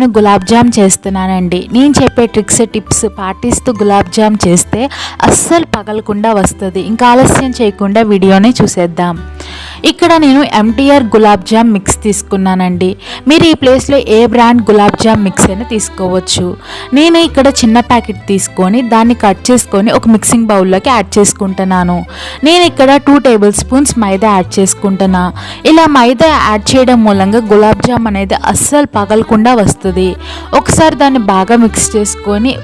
నేను గులాబ్ జామ్ చేస్తున్నానండి. నేను చెప్పే ట్రిక్స్ టిప్స్ పాటిస్తూ గులాబ్ జామ్ చేస్తే అస్సలు పగలకుండా వస్తుంది. ఇంకా ఆలస్యం చేయకుండా వీడియోని చూసేద్దాం. ఇక్కడ నేను ఎంటీఆర్ గులాబ్ జామ్ మిక్స్ తీసుకున్నానండి. మీరు ఈ ప్లేస్లో ఏ బ్రాండ్ గులాబ్ జామ్ మిక్స్ అయినా తీసుకోవచ్చు. నేను ఇక్కడ చిన్న ప్యాకెట్ తీసుకొని దాన్ని కట్ చేసుకొని ఒక మిక్సింగ్ బౌల్లోకి యాడ్ చేసుకుంటున్నాను. నేను ఇక్కడ two tablespoons maida add చేసుకుంటున్నా. ఇలా మైదా యాడ్ చేయడం మూలంగా గులాబ్ జామ్ అనేది అస్సలు పగలకుండా వస్తుంది. ఒకసారి దాన్ని బాగా మిక్స్ చేసుకొని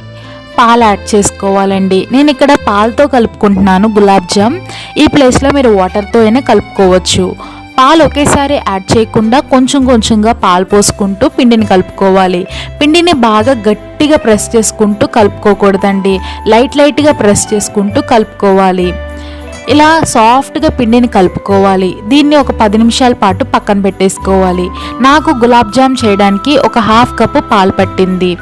పాలు యాడ్ చేసుకోవాలండి. నేను ఇక్కడ పాలతో కలుపుకుంటున్నాను గులాబ్ జామ్. ఈ ప్లేస్లో మీరు వాటర్తో అయినా కలుపుకోవచ్చు. పాలు ఒకేసారి యాడ్ చేయకుండా కొంచెం కొంచెంగా పాలు పోసుకుంటూ పిండిని కలుపుకోవాలి. పిండిని బాగా గట్టిగా ప్రెస్ చేసుకుంటూ కలుపుకోకూడదండి. లైట్ లైట్గా ప్రెస్ చేసుకుంటూ కలుపుకోవాలి. ఇలా సాఫ్ట్గా పిండిని కలుపుకోవాలి. దీన్ని ఒక పది నిమిషాల పాటు పక్కన పెట్టేసుకోవాలి. నాకు గులాబ్ జామ్ చేయడానికి ఒక హాఫ్ కప్పు పాలు పట్టింది.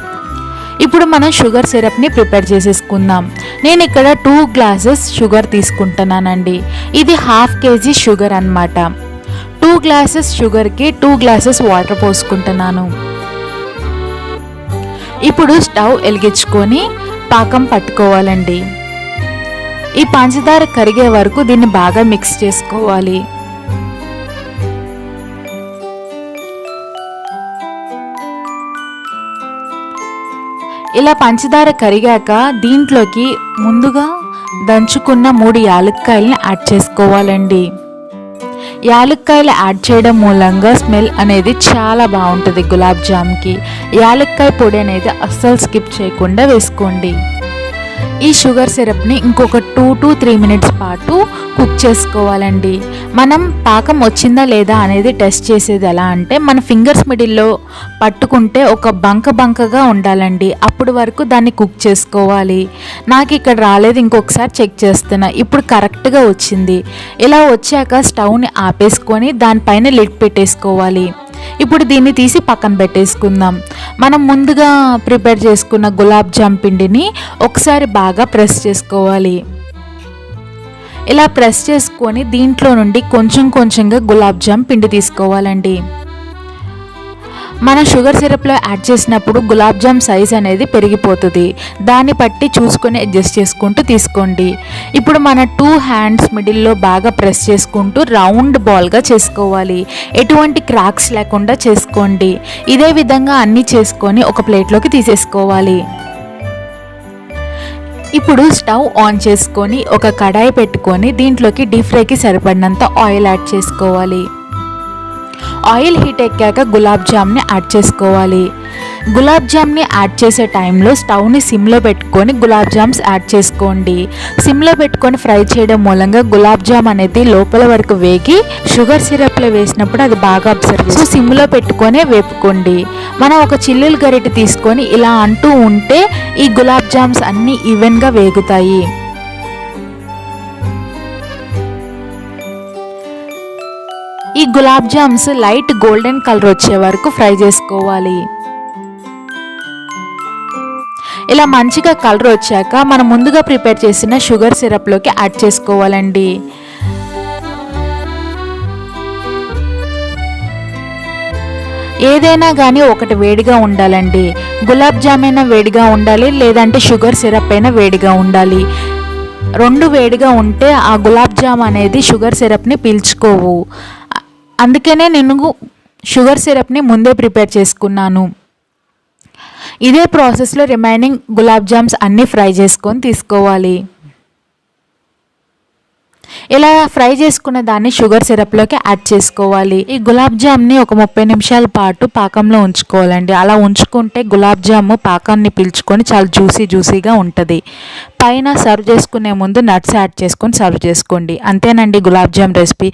ఇప్పుడు మనం షుగర్ సిరప్ని ప్రిపేర్ చేసేసుకుందాం. నేను ఇక్కడ టూ గ్లాసెస్ షుగర్ తీసుకుంటున్నానండి. ఇది హాఫ్ కేజీ షుగర్ అన్నమాట. టూ గ్లాసెస్ షుగర్కి టూ గ్లాసెస్ వాటర్ పోసుకుంటున్నాను. ఇప్పుడు స్టవ్ వెలిగించుకొని పాకం పట్టుకోవాలండి. ఈ పంచదార కరిగే వరకు దీన్ని బాగా మిక్స్ చేసుకోవాలి. ఇలా పంచదార కరిగాక దీంట్లోకి ముందుగా దంచుకున్న మూడు యాలక్కాయలని యాడ్ చేసుకోవాలండి. యాలక్కాయలు యాడ్ చేయడం మూలంగా స్మెల్ అనేది చాలా బాగుంటుంది గులాబ్ జామ్కి. యాలక్కాయ పొడి అనేది అస్సలు స్కిప్ చేయకుండా వేసుకోండి. ఈ షుగర్ సిరప్ని ఇంకొక టూ టు త్రీ మినిట్స్ పాటు కుక్ చేసుకోవాలండి. మనం పాకం వచ్చిందా లేదా అనేది టెస్ట్ చేసేది ఎలా అంటే మన ఫింగర్స్ మిడిల్లో పట్టుకుంటే ఒక బంక బంకగా ఉండాలండి. అప్పుడు వరకు దాన్ని కుక్ చేసుకోవాలి. నాకు ఇక్కడ రాలేదు ఇంకొకసారి చెక్ చేస్తున్నా. ఇప్పుడు కరెక్ట్గా వచ్చింది. ఇలా వచ్చాక స్టవ్ని ఆపేసుకొని దానిపైన లిడ్ పెట్టేసుకోవాలి. ఇప్పుడు దీన్ని తీసి పక్కన పెట్టేసుకుందాం. మనం ముందుగా ప్రిపేర్ చేసుకున్న గులాబ్ జామ్ పిండిని ఒకసారి బాగా ప్రెస్ చేసుకోవాలి. ఇలా ప్రెస్ చేసుకొని దీంట్లో నుండి కొంచెం కొంచెంగా గులాబ్ జామ్ పిండి తీసుకోవాలండి. మనం షుగర్ సిరప్లో యాడ్ చేసినప్పుడు గులాబ్ జామ్ సైజ్ అనేది పెరిగిపోతుంది. దాన్ని బట్టి చూసుకొని అడ్జస్ట్ చేసుకుంటూ తీసుకోండి. ఇప్పుడు మన టూ హ్యాండ్స్ మిడిల్లో బాగా ప్రెస్ చేసుకుంటూ రౌండ్ బాల్గా చేసుకోవాలి. ఎటువంటి క్రాక్స్ లేకుండా చేసుకోండి. ఇదే విధంగా అన్నీ చేసుకొని ఒక ప్లేట్లోకి తీసేసుకోవాలి. ఇప్పుడు స్టవ్ ఆన్ చేసుకొని ఒక కడాయి పెట్టుకొని దీంట్లోకి డీప్ ఫ్రైకి సరిపడినంత ఆయిల్ యాడ్ చేసుకోవాలి. ఆయిల్ హీట్ ఎక్కాక గులాబ్ జామ్ని యాడ్ చేసుకోవాలి. గులాబ్ జామ్ని యాడ్ చేసే టైంలో స్టవ్ని సిమ్లో పెట్టుకొని గులాబ్ జామ్స్ యాడ్ చేసుకోండి. సిమ్లో పెట్టుకొని ఫ్రై చేయడం మూలంగా గులాబ్ జామ్ అనేది లోపల వరకు వేగి షుగర్ సిరప్లో వేసినప్పుడు అది బాగా అబ్జర్వ్ సో సిమ్లో పెట్టుకొని వేపుకోండి. మనం ఒక చిల్లులు గరిటె తీసుకొని ఇలా అంటూ ఉంటే ఈ గులాబ్ జామ్స్ అన్నీ ఈవెన్గా వేగుతాయి. ఈ gulab jams light golden colour వచ్చే వరకు ఫ్రై చేసుకోవాలి. ఇలా మంచిగా కలర్ వచ్చాక మనం ముందుగా ప్రిపేర్ చేసిన షుగర్ సిరప్లోకి యాడ్ చేసుకోవాలండి. ఏదైనా కానీ ఒకటి వేడిగా ఉండాలండి. గులాబ్ జామ్ అయినా వేడిగా ఉండాలి లేదంటే షుగర్ సిరప్ అయినా వేడిగా ఉండాలి. రెండు వేడిగా ఉంటే ఆ గులాబ్ జామ్ అనేది షుగర్ సిరప్ని పీల్చుకోవు. అందుకనే నేను షుగర్ సిరప్ని ముందే ప్రిపేర్ చేసుకున్నాను. ఇదే ప్రాసెస్లో రిమైనింగ్ గులాబ్ జామ్స్ అన్నీ ఫ్రై చేసుకొని తీసుకోవాలి. ఇలా ఫ్రై చేసుకున్న దాన్ని షుగర్ సిరప్లోకి యాడ్ చేసుకోవాలి. ఈ గులాబ్ జామ్ని ఒక ముప్పై నిమిషాల పాటు పాకంలో ఉంచుకోవాలండి. అలా ఉంచుకుంటే గులాబ్ జాము పాకాన్ని పీల్చుకొని చాలా జ్యూసీ జ్యూసీగా ఉంటుంది. పైన సర్వ్ చేసుకునే ముందు నట్స్ యాడ్ చేసుకొని సర్వ్ చేసుకోండి. అంతేనండి గులాబ్ జామ్ రెసిపీ.